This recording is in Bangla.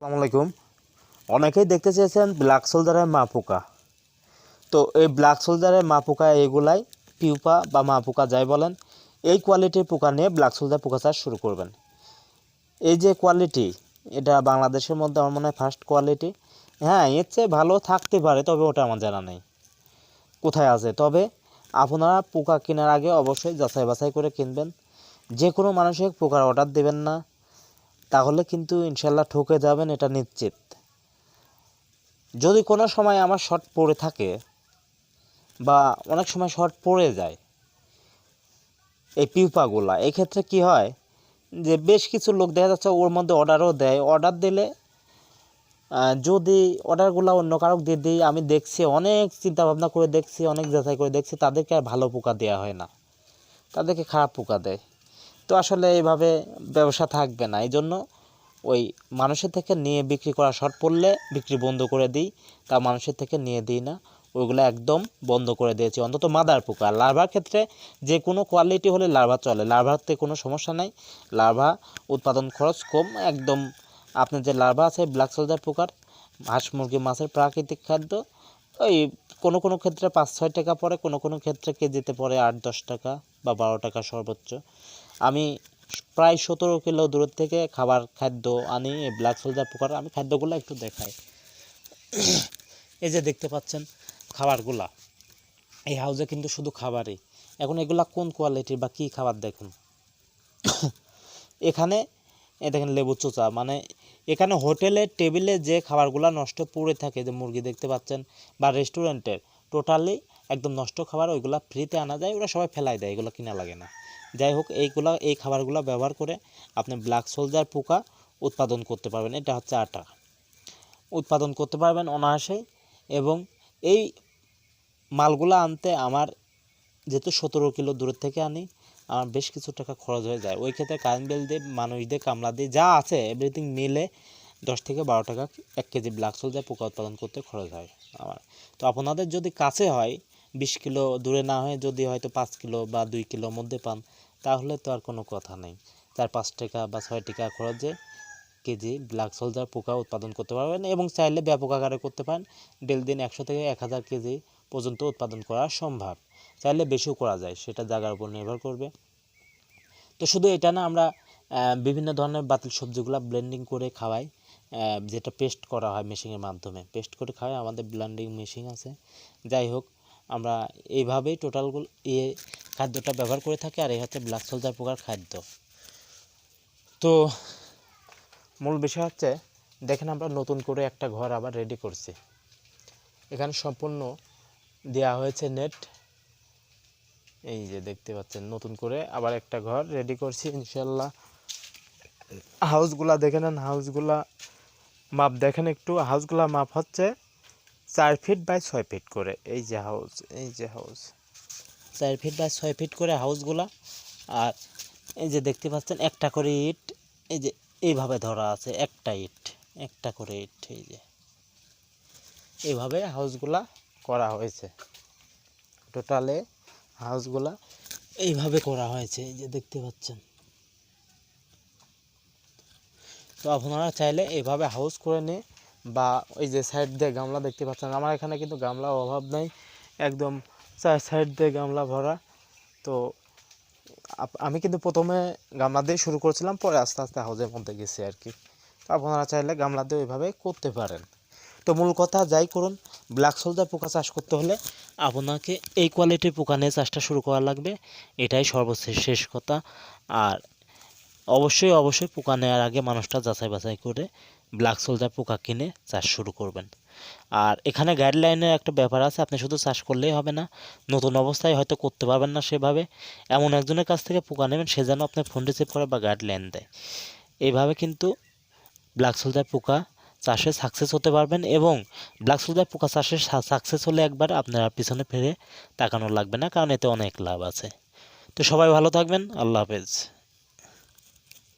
আসসালামু আলাইকুম। অনেকেই দেখতে চেয়েছেন ব্ল্যাক সোলজারের মা পোকা। তো এই ব্ল্যাক সোলজারের মা পোকা এগুলাই পিউপা বা মা পোকা যাই বলেন, এই কোয়ালিটির পোকা নিয়ে ব্ল্যাক সোলজার পোকা চাষ শুরু করবেন। এই যে কোয়ালিটি এটা বাংলাদেশের মধ্যে আমার মনে হয় ফার্স্ট কোয়ালিটি হ্যাঁ এর চেয়ে ভালো থাকতে পারে, তবে ওটা আমার জানা নেই। কোথায় আছে? তবে আপনারা পোকা কেনার আগে অবশ্যই যাচাই বাছাই করে কিনবেন। যে কোনো মানুষের পোকার অর্ডার দেবেন না। তাহলে কিন্তু ইনশাল্লাহ ঠকে যাবেন, এটা নিশ্চিত। যদি কোনো সময় আমার শর্ট পড়ে থাকে বা অনেক সময় শর্ট পড়ে যায় এই পিউপাগুলা এই ক্ষেত্রে কি হয় যে বেশ কিছু লোক দেখা যাচ্ছে ওর মধ্যে অর্ডারও দেয়। অর্ডার দিলে যদি অর্ডারগুলো অন্য কারোক দিয়ে দিই, আমি দেখছি, অনেক চিন্তা ভাবনা করে দেখছি, অনেক যাচাই করে দেখছি, তাদেরকে আর ভালো পোকা দেওয়া হয় না। তাদেরকে খারাপ পোকা দেয়। তো আসলে এইভাবে ব্যবসা থাকবে না। এই জন্য ওই মানুষের থেকে নিয়ে বিক্রি করা শর্ট পড়লে বিক্রি বন্ধ করে দিই, তা মানুষের থেকে নিয়ে দিই না। ওইগুলো একদম বন্ধ করে দিয়েছি। অন্তত মাদার পোকা। লার্ভার ক্ষেত্রে যে কোনো কোয়ালিটি হলে লার্ভা চলে। লার্ভাতে কোনো সমস্যা নাই। লার্ভা উৎপাদন খরচ কম। একদম আপনার যে লার্ভা আছে ব্ল্যাক সোলজার পোকার, হাঁস মুরগি, মাছের প্রাকৃতিক খাদ্য, ওই কোনো কোনো ক্ষেত্রে পাঁচ ছয় টাকা পড়ে, কোনো কোনো ক্ষেত্রে কেজিতে পড়ে আট দশ টাকা বা বারো টাকা সর্বোচ্চ। আমি প্রায় সতেরো কিলো দূরের থেকে খাবার খাদ্য আনি ব্ল্যাক সোলজার পোকার, আমি খাদ্যগুলো একটু দেখাই। এই যে দেখতে পাচ্ছেন খাবারগুলা। এই হাউজে কিন্তু শুধু খাবারই। এখন এগুলা কোন কোয়ালিটির বা কী খাবার দেখুন? এখানে এ দেখেন লেবু চোচা মানে এখানে হোটেলে, টেবিলে যে খাবারগুলো নষ্ট পড়ে থাকে, যে মুরগি দেখতে পাচ্ছেন, বা রেস্টুরেন্টের টোটালি একদম নষ্ট খাবার, ওইগুলা ফ্রিতে আনা যায়, ওরা সবাই ফেলাই দেয়, এগুলো কিনা লাগে না। যাই হোক, এইগুলা, এই খাবারগুলো ব্যবহার করে আপনি ব্ল্যাক সোলজার পোকা উৎপাদন করতে পারবেন। এটা হচ্ছে আটা। উৎপাদন করতে পারবেন অনায়াসেই এবং এই মালগুলো আনতে আমার যেহেতু সতেরো কিলো দূরের থেকে আনি, আমার বেশ কিছু টাকা খরচ হয়ে যায়। ওই ক্ষেত্রে কারেন্ট বিল দিয়ে, মানুষ দিয়ে, কামলা দিয়ে, যা আছে এভরিথিং মিলে দশ থেকে বারো টাকা এক কেজি ব্ল্যাক সোলজার পোকা উৎপাদন করতে খরচ হয় আমার। তো আপনাদের যদি কাছে হয় বিশ কিলো দূরে না হয়ে যদি হয়তো পাঁচ কিলো বা দুই কিলোর মধ্যে পান, তাহলে তো আর কোনো কথা নেই। চার পাঁচ টাকা বা ছয় টাকা খরচে কেজি ব্ল্যাক সোলজার পোকা উৎপাদন করতে পারবেন এবং চাইলে ব্যাপক আকারে করতে পারেন। ডেল দিন একশো থেকে এক হাজার কেজি পর্যন্ত উৎপাদন করা সম্ভব। চাইলে বেশিও করা যায়, সেটা জায়গার উপর নির্ভর করবে। তো শুধু এটা না, আমরা বিভিন্ন ধরনের বাতিল সবজিগুলো ব্লেন্ডিং করে খাওয়াই। যেটা পেস্ট করা হয় মেশিনের মাধ্যমে। পেস্ট করে খাওয়াই, আমাদের ব্লেন্ডিং মেশিন আছে। যাই হোক আমরা এইভাবেই টোটালগুলো ইয়ে খাদ্যটা ব্যবহার করে থাকি আর এই হচ্ছে ব্ল্যাক সোলজার পোকার খাদ্য। তো মূল বিষয় হচ্ছে, দেখেন আমরা নতুন করে একটা ঘর আবার রেডি করছি। এখানে সম্পূর্ণ দেওয়া হয়েছে নেট এই যে দেখতে পাচ্ছেন, নতুন করে আবার একটা ঘর রেডি করছি ইনশাল্লাহ হাউসগুলা দেখে নেন হাউসগুলা মাপ দেখেন একটু হাউসগুলা মাপ হচ্ছে চার ফিট বাই ছয় ফিট করে, এই যে হাউস এই যে হাউস চার ফিট বাই ছয় ফিট করে হাউসগুলা আর এই যে দেখতে পাচ্ছেন একটা করে ইট, এই যে এইভাবে ধরা আছে একটা ইট, একটা করে ইট, এই যে। এইভাবে হাউসগুলা করা হয়েছে। টোটালে হাউসগুলা এইভাবে করা হয়েছে, এই যে দেখতে পাচ্ছেন। তো আপনারা চাইলে এইভাবে হাউস করে নিয়ে বা ওই যে সাইড দিয়ে গামলা দেখতে পাচ্ছেন, আমার এখানে কিন্তু গামলার অভাব নাই, একদম চার সাইড দিয়ে গামলা ভরা। তো আমি কিন্তু প্রথমে গামলা দিয়ে শুরু করেছিলাম, পরে আস্তে আস্তে হাউজের মধ্যে গেছি আর কি। তো আপনারা চাইলে গামলা দিয়ে ওইভাবে করতে পারেন। তো মূল কথা, যাই করুন ব্ল্যাক সোলজার পোকা চাষ করতে হলে আপনাকে এই কোয়ালিটির পোকা নিয়ে চাষটা শুরু করা লাগবে, এটাই সর্বশেষ শেষ কথা। আর অবশ্যই অবশ্যই পোকা নেওয়ার আগে মানুষটা যাচাই বাছাই করে ব্ল্যাক সোলজার পোকা কিনে চাষ শুরু করবেন। আর এখানে গাইডলাইনের একটা ব্যাপার আছে, আপনি শুধু চাষ করলেই হবে না, নতুন অবস্থায় হয়তো করতে পারবেন না সেভাবে। এমন একজনের কাছ থেকে পোকা নেবেন, সে যেন আপনার ফোন রিসিভ করে বা গাইডলাইন দেয়। এইভাবে কিন্তু ব্ল্যাক সোলজার পোকা চাষে সাকসেস হতে পারবেন এবং ব্ল্যাক সোলজার পোকা চাষে সাকসেস হলে একবার আপনার পিছনে ফিরে তাকানো লাগবে না, কারণ এতে অনেক লাভ আছে। তো সবাই ভালো থাকবেন, আল্লাহ হাফেজ।